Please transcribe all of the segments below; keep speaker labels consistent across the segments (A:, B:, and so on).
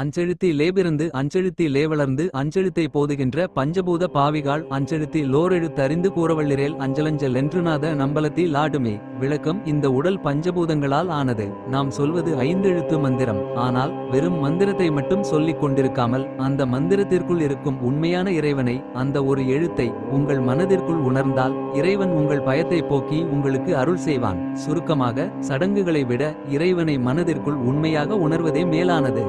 A: அஞ்செழுத்தி லேபிருந்து அஞ்செழுத்தி லேவளர்ந்து அஞ்செழுத்தை போதுகின்ற பஞ்சபூத பாவிகாள் அஞ்செழுத்தி லோரெழுத்தறிந்து கூறவள்ளிரேல் அஞ்சலஞ்சல் என்றுநாத நம்பலத்தி லாடுமே. விளக்கம் இந்த உடல் பஞ்சபூதங்களால் ஆனது. நாம் சொல்வது ஐந்தெழுத்து மந்திரம். ஆனால் வெறும் மந்திரத்தை மட்டும் சொல்லிக் கொண்டிருக்காமல் அந்த மந்திரத்திற்குள் இருக்கும் உண்மையான இறைவனை அந்த ஒரு எழுத்தை உங்கள் மனதிற்குள் உணர்ந்தால் இறைவன் உங்கள் பயத்தை போக்கி உங்களுக்கு அருள் செய்வான். சுருக்கமாக சடங்குகளை விட இறைவனை மனதிற்குள் உண்மையாக உணர்வதே மேலானது.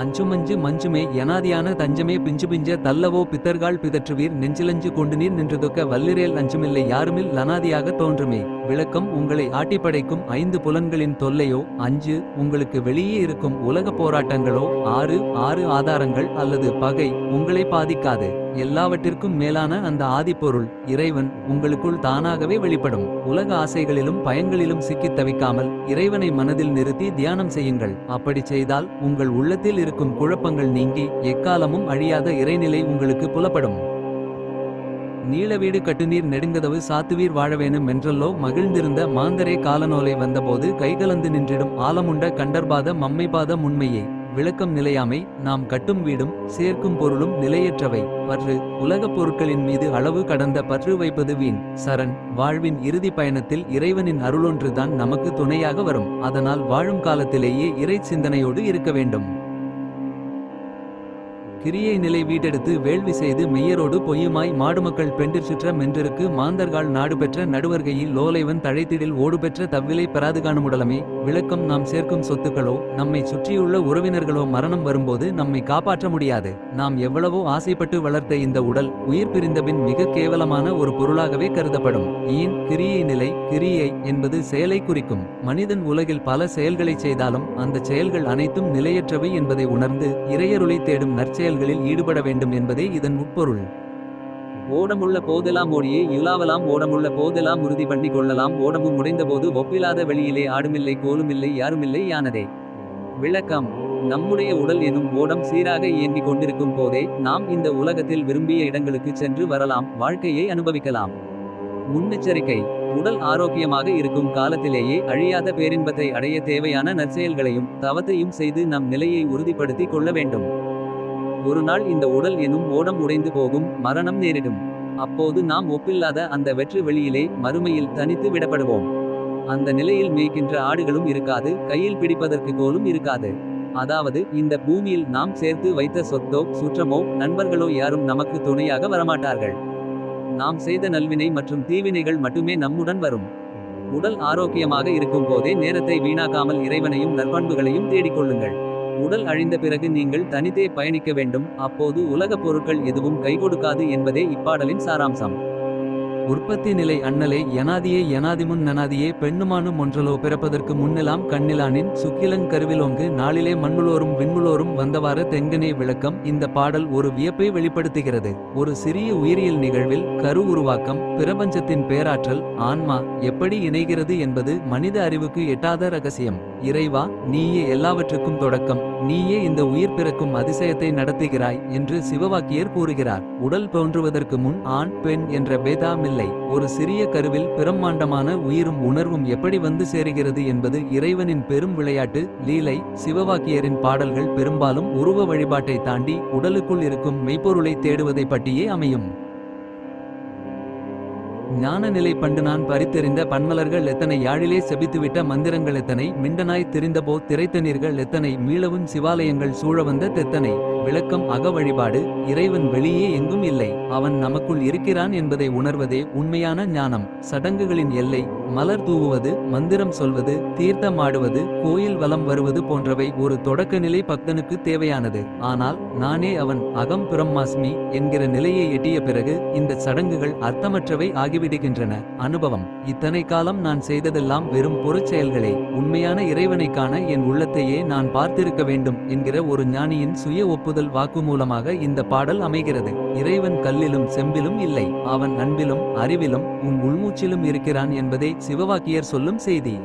A: அஞ்சுமஞ்சு மஞ்சுமே யனாதியான தஞ்சமே பிஞ்சு பிஞ்ச தல்லவோ பித்தர்கால் பிதற்றுவீர் நெஞ்சிலஞ்சு கொண்டு நீர் நின்றதொக்க வல்லிரேல் அஞ்சுமில்லை யாருமில் லனாதியாக தோன்றுமே. விளக்கம் உங்களை ஆட்டிப்படைக்கும் ஐந்து புலன்களின் தொல்லையோ அஞ்சு உங்களுக்கு வெளியே இருக்கும் உலக போராட்டங்களோ ஆறு ஆறு ஆதாரங்கள் அல்லது பகை உங்களை பாதிக்காது. எல்லாவற்றிற்கும் மேலான அந்த ஆதிப்பொருள் இறைவன் உங்களுக்குள் தானாகவே வெளிப்படும். உலக ஆசைகளிலும் பயங்களிலும் சிக்கித் தவிக்காமல் இறைவனை மனதில் நிறுத்தி தியானம் செய்யுங்கள். அப்படி செய்தால் உங்கள் உள்ளத்தில் இருக்கும் குழப்பங்கள் நீங்கி எக்காலமும் அழியாத இறைநிலை உங்களுக்கு புலப்படும். நீளவீடு கட்டுநீர் நெடுங்கதவு சாத்துவீர் வாழவேனும் என்றல்லோ மகிழ்ந்திருந்த மாந்தரே காலநோலை வந்தபோது கைகலந்து நின்றிடும் ஆலமுண்ட கண்டர்பாத மம்மைபாத முன்மையே. விளக்கம் நிலையாமை நாம் கட்டும் வீடும் சேர்க்கும் பொருளும் நிலையற்றவை. பற்று உலகப் பொருட்களின் மீது அளவு கடந்த பற்று வைப்பது வீண். சரண் வாழ்வின் இறுதி பயணத்தில் இறைவனின் அருளொன்றுதான் நமக்கு துணையாக வரும். அதனால் வாழும் காலத்திலேயே இறை சிந்தனையோடு இருக்க வேண்டும். கிரியை நிலை வீட்டெடுத்து வேள்வி செய்து மெய்யரோடு பொய்யுமாய் மாடுமக்கள் பெண்டிற் சுற்ற மென்றிருக்கு மாந்தர்கால் நாடு பெற்ற நடுவர்கையில் லோலைவன் தழைத்திடில் ஓடுபெற்ற தவ்விலை பெறாது காணுமுடலமே விளக்கம் நாம் சேர்க்கும் சொத்துக்களோ நம்மை சுற்றியுள்ள உறவினர்களோ மரணம் வரும்போது நம்மை காப்பாற்ற முடியாது. நாம் எவ்வளவோ ஆசைப்பட்டு வளர்த்த இந்த உடல் உயிர் பிரிந்தபின் மிக கேவலமான ஒரு பொருளாகவே கருதப்படும். ஏன் கிரியை நிலை கிரியை என்பது செயலை குறிக்கும். மனிதன் உலகில் பல செயல்களை செய்தாலும் அந்த செயல்கள் அனைத்தும் நிலையற்றவை என்பதை உணர்ந்து இறையருளை தேடும் நற்செயல் நற்செயல்களில் ஈடுபட வேண்டும் என்பதே இதன் உட்பொருள்
B: ஓடமுள்ள போதெல்லாம் ஓடியே இல்லாவலாம் ஓடமுள்ள போதெல்லாம் உறுதி பண்ணி கொள்ளலாம். ஓடமும் உடைந்தபோது ஒப்பில்லாத வெளியிலே ஆடுமில்லை கோலுமில்லை யாருமில்லை யானதே. விளக்கம். நம்முடைய உடல் எனும் ஓடம் சீராக இயங்கிக் கொண்டிருக்கும் போதே நாம் இந்த உலகத்தில் விரும்பிய இடங்களுக்கு சென்று வரலாம் வாழ்க்கையை அனுபவிக்கலாம். முன்னெச்சரிக்கை. உடல் ஆரோக்கியமாக இருக்கும் காலத்திலேயே அழியாத பேரின்பத்தை அடைய தேவையான நற்செயல்களையும் தவத்தையும் செய்து நம் நிலையை உறுதிப்படுத்திக் கொள்ள வேண்டும். ஒரு நாள் இந்த உடல் எனும் ஓடம் உடைந்து போகும் மரணம் நேரிடும். அப்போது நாம் ஒப்பில்லாத அந்த வெற்று வெளியிலே மறுமையில் தனித்து விடப்படுவோம். அந்த நிலையில் மேய்க்கின்ற ஆடுகளும் இருக்காது கையில் பிடிப்பதற்கு கோலும் இருக்காது. அதாவது இந்த பூமியில் நாம் சேர்த்து வைத்த சொத்தோ சுற்றமோ நண்பர்களோ யாரும் நமக்கு துணையாக வரமாட்டார்கள். நாம் செய்த நல்வினை மற்றும் தீவினைகள் மட்டுமே நம்முடன் வரும். உடல் ஆரோக்கியமாக இருக்கும் போதே நேரத்தை வீணாக்காமல் இறைவனையும் நற்பண்புகளையும் தேடிக்கொள்ளுங்கள். உடல் அழிந்த பிறகு நீங்கள் தனித்தே பயணிக்க வேண்டும். அப்போது உலகப் பொருட்கள் எதுவும் கைகொடுக்காது என்பதே இப்பாடலின் சாராம்சம்.
A: உற்பத்தி நிலை அண்ணலே யனாதியே எனாதிமுன் நனாதியே பெண்ணுமானும் ஒன்றலோ பிறப்பதற்கு முன்னெலாம் கண்ணிலானின் சுக்கிலங் கருவிலோங்கு நாளிலே மண்ணுளோரும் விண்ணுளோரும் வந்தவாறு தெங்கனே விளக்கம் இந்த பாடல் ஒரு வியப்பை வெளிப்படுத்துகிறது. ஒரு சிறிய உயிரியல் நிகழ்வில் கரு உருவாக்கம் பிரபஞ்சத்தின் பேராற்றல் ஆன்மா எப்படி இணைகிறது என்பது மனித அறிவுக்கு எட்டாத ரகசியம். இறைவா நீயே எல்லாவற்றுக்கும் தொடக்கம். நீயே இந்த உயிர் பிறக்கும் அதிசயத்தை நடத்துகிறாய் என்று சிவவாக்கியர் கூறுகிறார். உடல் தோன்றுவதற்கு முன் ஆண் பெண் என்ற பேதாமில்லை ஒரு சிறிய கருவில் பிரம்மாண்டமான உயிரும் உணர்வும் எப்படி வந்து சேருகிறது என்பது இறைவனின் பெரும் விளையாட்டு. லீலை சிவவாக்கியரின் பாடல்கள் பெரும்பாலும் உருவ வழிபாட்டை தாண்டி உடலுக்குள் இருக்கும் மெய்ப்பொருளை தேடுவதை பற்றியே அமையும். ஞான நிலை பண்டு நான் பறித்தெறிந்த பன்மலர்கள் எத்தனை? யாழிலே செபித்துவிட்ட மந்திரங்கள் எத்தனை? மிண்டனாய் தெரிந்தபோ திரைத்தனீர்கள் எத்தனை? மீளவும் சிவாலயங்கள் சூழ வந்த தெத்தனை? விளக்கம் அக வழிபாடு இறைவன் வெளியே எங்கும் இல்லை. அவன் நமக்குள் இருக்கிறான் என்பதை உணர்வதே உண்மையான ஞானம். சடங்குகளின் எல்லை மலர் தூவுவது மந்திரம் சொல்வது தீர்த்தமாடுவது கோயில் வலம் வருவது போன்றவை ஒரு தொடக்க நிலை பக்தனுக்கு தேவையானது. ஆனால் நானே அவன் அகம் பிரம்மாஸ்மி என்கிற நிலையை எட்டிய பிறகு இந்த சடங்குகள் அர்த்தமற்றவை ஆகிவிடுகின்றன. அனுபவம். இத்தனை காலம் நான் செய்ததெல்லாம் வெறும் பொருட்செயல்களே உண்மையான இறைவனைக்கான என் உள்ளத்தையே நான் பார்த்திருக்க வேண்டும் என்கிற ஒரு ஞானியின் சுய ஒப்புதல் வாக்குமூலமாக இந்த பாடல் அமைகிறது. இறைவன் கல்லிலும் செம்பிலும் இல்லை. அவன் அன்பிலும் அறிவிலும் உன் உள்மூச்சிலும் இருக்கிறான் என்பதை சிவவாக்கியர் சொல்லும் செய்தி.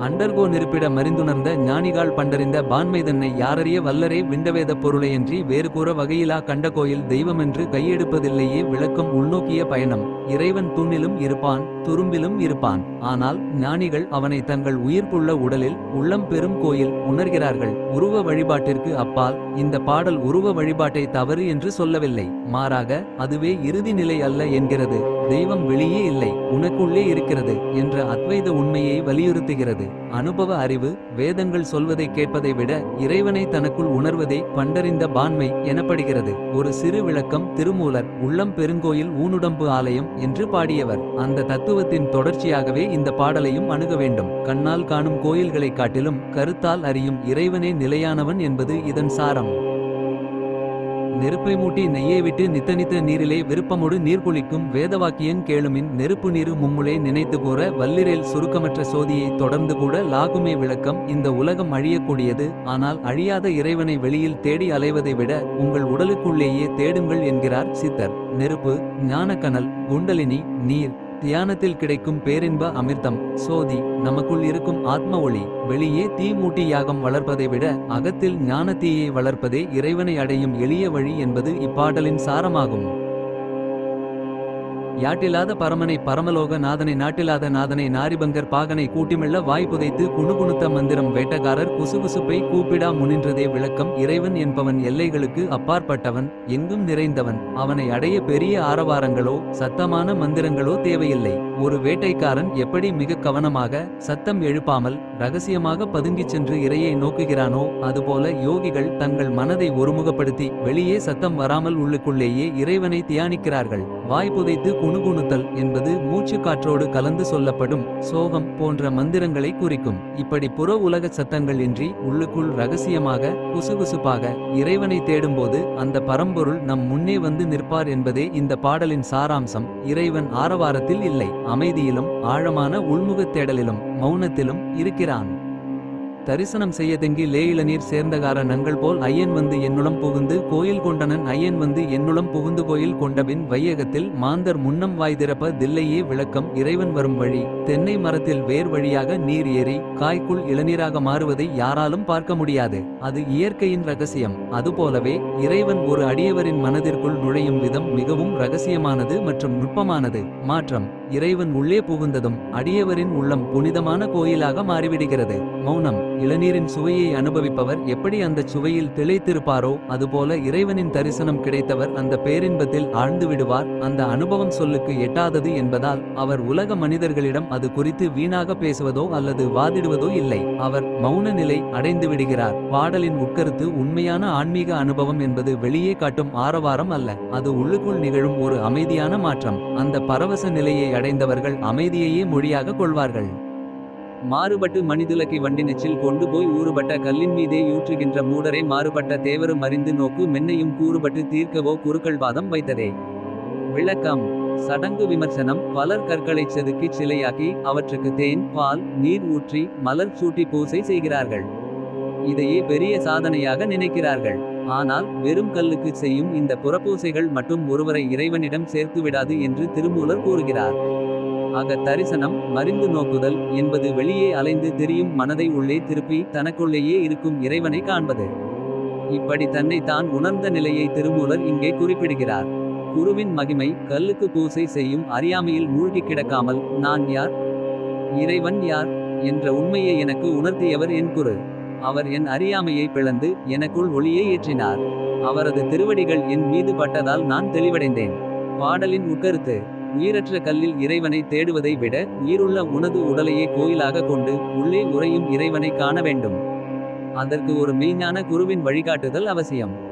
A: அண்டர்கோ நெருப்பிட மறிந்துணர்ந்த ஞானிகால் பண்டறிந்த பான்மைதன்னை யாரறிய வல்லரே விண்டவேத பொருளையன்றி வேறு கூற வகையிலா கண்ட கோயில் தெய்வமென்று கையெடுப்பதில்லையே விளக்கம் உள்நோக்கிய பயணம். இறைவன் தூணிலும் இருப்பான் துரும்பிலும் இருப்பான். ஆனால் ஞானிகள் அவனை தங்கள் உயிர்ப்புள்ள உடலில் உள்ளம் பெரும் கோயில் உணர்கிறார்கள். உருவ வழிபாட்டிற்கு அப்பால் இந்த பாடல் உருவ வழிபாட்டை தவறு என்று சொல்லவில்லை. மாறாக அதுவே இறுதி நிலை அல்ல என்கிறது. தெய்வம் வெளியே இல்லை உனக்குள்ளே இருக்கிறது என்ற அத்வைத உண்மையை வலியுறுத்துகிறது. அனுபவ அறிவு வேதங்கள் சொல்வதை கேட்பதை விட இறைவனை தனக்குள் உணர்வதே பண்டறிந்த பான்மை எனப்படுகிறது. ஒரு சிறு விளக்கம் திருமூலர் உள்ளம் பெருங்கோயில் ஊனுடம்பு ஆலயம் என்று பாடியவர். அந்த தத்துவத்தின் தொடர்ச்சியாகவே இந்த பாடலையும் அணுக வேண்டும். கண்ணால் காணும் கோயில்களை காட்டிலும் கருத்தால் அறியும் இறைவனே நிலையானவன் என்பது இதன் சாரம். நெருப்பை மூட்டி நெய்யை விட்டு நித்தனித்த நீரிலே விருப்பமொடு நீர்குளிக்கும் வேதவாக்கியன் கேளுமின் நெருப்பு நீரு மும்முளே நினைத்து கூற வல்லிரேல் சுருக்கமற்ற சோதியை தொடர்ந்து கூட லாகுமே விளக்கம் இந்த உலகம் அழியக்கூடியது. ஆனால் அழியாத இறைவனை வெளியில் தேடி அலைவதை விட உங்கள் உடலுக்குள்ளேயே தேடுங்கள் என்கிறார் சித்தர். நெருப்பு ஞானக்கனல் குண்டலினி நீர் தியானத்தில் கிடைக்கும் பேரின்ப அமிர்தம் சோதி நமக்குள் இருக்கும் ஆத்ம ஒளி வெளியே தீ மூட்டி யாகம் வளர்ப்பதை விட அகத்தில் ஞான தீயை வளர்ப்பதே இறைவனை அடையும் எளிய வழி என்பது இப்பாடலின் சாரமாகும். யாட்டிலாத பரமனை பரமலோக நாதனை நாட்டிலாத நாதனை நாரிபங்கர் பாகனை கூட்டிமெல்ல வாய் புதைத்து குணுகுணுத்த மந்திரம் வேட்டக்காரர் குசுகுசுப்பை கூப்பிடா முனின்றதே விளக்கம். இறைவன் என்பவன் எல்லைகளுக்கு அப்பாற்பட்டவன் எங்கும் நிறைந்தவன். அவனை அடைய பெரிய ஆரவாரங்களோ சத்தமான மந்திரங்களோ தேவையில்லை. ஒரு வேட்டைக்காரன் எப்படி மிக கவனமாக சத்தம் எழுப்பாமல் ரகசியமாக பதுங்கிச் சென்று இரையை நோக்குகிறானோ அதுபோல யோகிகள் தங்கள் மனதை ஒருமுகப்படுத்தி வெளியே சத்தம் வராமல் உள்ளுக்குள்ளேயே இறைவனை தியானிக்கிறார்கள். வாய் புதைத்து குணுகுணுத்தல் என்பது மூச்சு காற்றோடு கலந்து சொல்லப்படும் சோகம் போன்ற மந்திரங்களை குறிக்கும். இப்படி புற உலக சத்தங்கள் இன்றி உள்ளுக்குள் ரகசியமாக குசுகுசுப்பாக இறைவனை தேடும்போது அந்த பரம்பொருள் நம் முன்னே வந்து நிற்பார் என்பதே இந்த பாடலின் சாராம்சம். இறைவன் ஆரவாரத்தில் இல்லை. அமைதியிலும் ஆழமான உள்முகத் தேடலிலும் மௌனத்திலும் இருக்கிறான். தரிசனம் செய்யதெங்கி லேயிளநீர் சேர்ந்தகார நங்கள் போல் ஐயன் வந்து என்னுளம் புகுந்து கோயில் கொண்டனன் ஐயன் வந்து என்னுளம் புகுந்து கோயில் கொண்டபின் வையகத்தில் மாந்தர் முன்னம் வாய் திறப்ப தில்லையே விளக்கம் இறைவன் வரும் வழி. தென்னை மரத்தில் வேர் வழியாக நீர் ஏறி காய்க்குள் இளநீராக மாறுவதை யாராலும் பார்க்க முடியாது. அது இயற்கையின் ரகசியம். அதுபோலவே இறைவன் ஒரு அடியவரின் மனதிற்குள் நுழையும் விதம் மிகவும் ரகசியமானது மற்றும் நுட்பமானது. மாற்றம். இறைவன் உள்ளே புகுந்ததும் அடியவரின் உள்ளம் புனிதமான கோயிலாக மாறிவிடுகிறது. மௌனம். இளநீரின் சுவையை அனுபவிப்பவர் எப்படி அந்தச் சுவையில் திளைத்திருப்பாரோ அதுபோல இறைவனின் தரிசனம் கிடைத்தவர் அந்த பேரின்பத்தில் ஆழ்ந்து விடுவார். அந்த அனுபவம் சொல்லுக்கு எட்டாதது என்பதால் அவர் உலக மனிதர்களிடம் அது குறித்து வீணாக பேசுவதோ அல்லது வாதிடுவதோ இல்லை. அவர் மௌன நிலை அடைந்து விடுகிறார். பாடலின் உட்கருத்து உண்மையான ஆன்மீக அனுபவம் என்பது வெளியே காட்டும் ஆரவாரம் அல்ல. அது உள்ளுக்குள் நிகழும் ஒரு அமைதியான மாற்றம். அந்த பரவச நிலையை அடைந்தவர்கள் அமைதியையே மொழியாக கொள்வார்கள்.
B: மாறுபட்டு மனிதுலக்கை வண்டி நெச்சில் கொண்டு போய் ஊறுபட்ட கல்லின் மீதே யூற்றுகின்ற மூடரை மாறுபட்ட தேவரும் அறிந்து நோக்கு மென்னையும் கூறுபட்டு தீர்க்கவோ குறுக்கள் வாதம் வைத்ததே. விளக்கம். சடங்கு விமர்சனம். பலர் கற்களைச் செதுக்கிச் சிலையாக்கி அவற்றுக்கு தேன் பால் நீர் ஊற்றி மலர் சூட்டி பூசை செய்கிறார்கள். இதையே பெரிய சாதனையாக நினைக்கிறார்கள். ஆனால் வெறும் கல்லுக்கு செய்யும் இந்த புறப்பூசைகள் மட்டும் ஒருவரை இறைவனிடம் சேர்த்து விடாது என்று திருமூலர் கூறுகிறார். ஆக தரிசனம் மறிந்து நோக்குதல் என்பது வெளியே அலைந்து திரியும் மனதை உள்ளே திருப்பி தனக்குள்ளேயே இருக்கும் இறைவனை காண்பது. இப்படி தன்னை தான் உணர்ந்த நிலையை திருமூலர் இங்கே குறிப்பிடுகிறார். குருவின் மகிமை கல்லுக்கு பூசை செய்யும் அறியாமையில் மூழ்கி கிடக்காமல் நான் யார்? இறைவன் யார்? என்ற உண்மையை எனக்கு உணர்த்தியவர் என் குரு. அவர் என் அறியாமையை பிளந்து எனக்குள் ஒளியை ஏற்றினார். அவரது திருவடிகள் என் மீது பட்டதால் நான் தெளிவடைந்தேன். பாடலின் உட்கருத்து. உயிரற்ற கல்லில் இறைவனை தேடுவதை விட உயிருள்ள உனது உடலையே கோயிலாக கொண்டு உள்ளே உறையும் இறைவனை காண வேண்டும். அதற்கு ஒரு மெய்ஞான குருவின் வழிகாட்டுதல் அவசியம்.